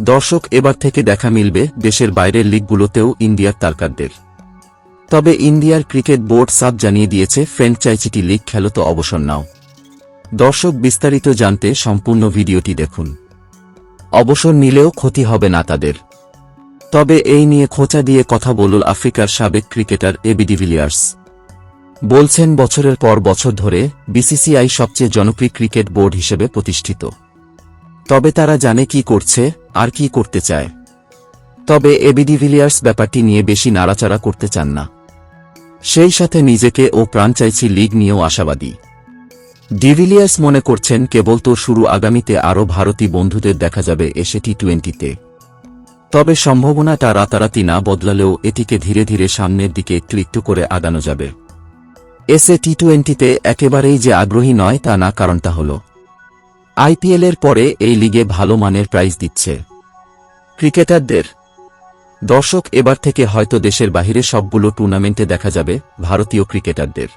দর্শক এবার থেকে দেখা মিলবে দেশের বাইরের লিগগুলোতেও ইন্ডিয়ার তারকারদের তবে ইন্ডিয়ার ক্রিকেট বোর্ড সাব জানিয়ে দিয়েছে, ফ্র্যাঞ্চাইজিটি লিগ খেলো তো অবসর নাও। দর্শক বিস্তারিত জানতে সম্পূর্ণ ভিডিওটি দেখুন। অবসর নিলেও ক্ষতি হবে না তাদের। তবে এই নিয়ে খোঁচা দিয়ে কথা বলল আফ্রিকার সাবেক ক্রিকেটার এবি ডিভিলিয়ার্স বলছেন, বছরের পর বছর ধরে বিসিসিআই সবচেয়ে জনপ্রিয় ক্রিকেট বোর্ড হিসেবে প্রতিষ্ঠিত। তবে তারা জানে কি করছে আর কি করতে চায়? তবে এবি ডিভিলিয়ার্স ব্যাপারটি নিয়ে বেশি নাড়াচাড়া করতে চান না। সেই সাথে নিজেকে ও ফ্রাঞ্চাইজি লিগ নিয়েও আশাবাদী। ডিভিলিয়ার্স মনে করছেন কেবল তো শুরু আগামীতে আরও ভারতীয় বন্ধুদের দেখা যাবে এসে টি টোয়েন্টিতে তবে সম্ভাবনাটা রাতারাতি না বদলালেও এটিকে ধীরে ধীরে সামনের দিকে একটু করে আগানো যাবে। এসে টি টোয়েন্টিতে একেবারেই যে আগ্রহী নয় তা না কারণটা হল। আইপিএলের পরে এই লিগে ভালো মানের প্রাইজ দিচ্ছে। ক্রিকেটারদের। দর্শক এবার থেকে হয়তো দেশের বাহিরে সবগুলো টুর্নামেন্টে দেখা যাবে ভারতীয় ক্রিকেটারদের।